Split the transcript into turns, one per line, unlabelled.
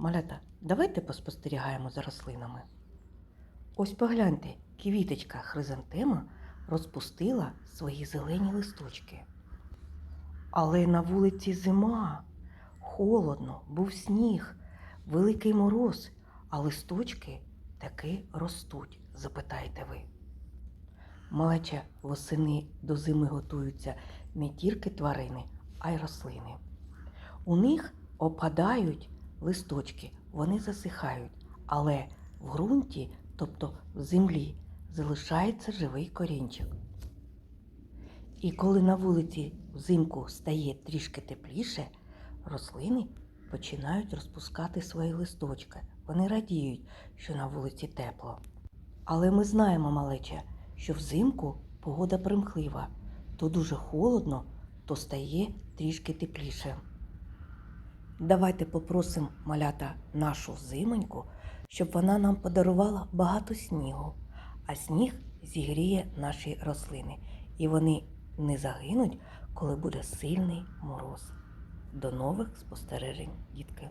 Малята, давайте поспостерігаємо за рослинами. Ось погляньте, квіточка хризантема розпустила свої зелені листочки. Але на вулиці зима, холодно, був сніг, великий мороз, а листочки таки ростуть, запитаєте ви. Малеча восени до зими готуються не тільки тварини, а й рослини. У них опадають листочки, вони засихають, але в ґрунті, тобто в землі, залишається живий корінчик. І коли на вулиці взимку стає трішки тепліше, рослини починають розпускати свої листочки. Вони радіють, що на вулиці тепло. Але ми знаємо, малече, що взимку погода примхлива, то дуже холодно, то стає трішки тепліше. Давайте попросимо малята нашу зимоньку, щоб вона нам подарувала багато снігу, а сніг зігріє наші рослини, і вони не загинуть, коли буде сильний мороз. До нових спостережень, дітки!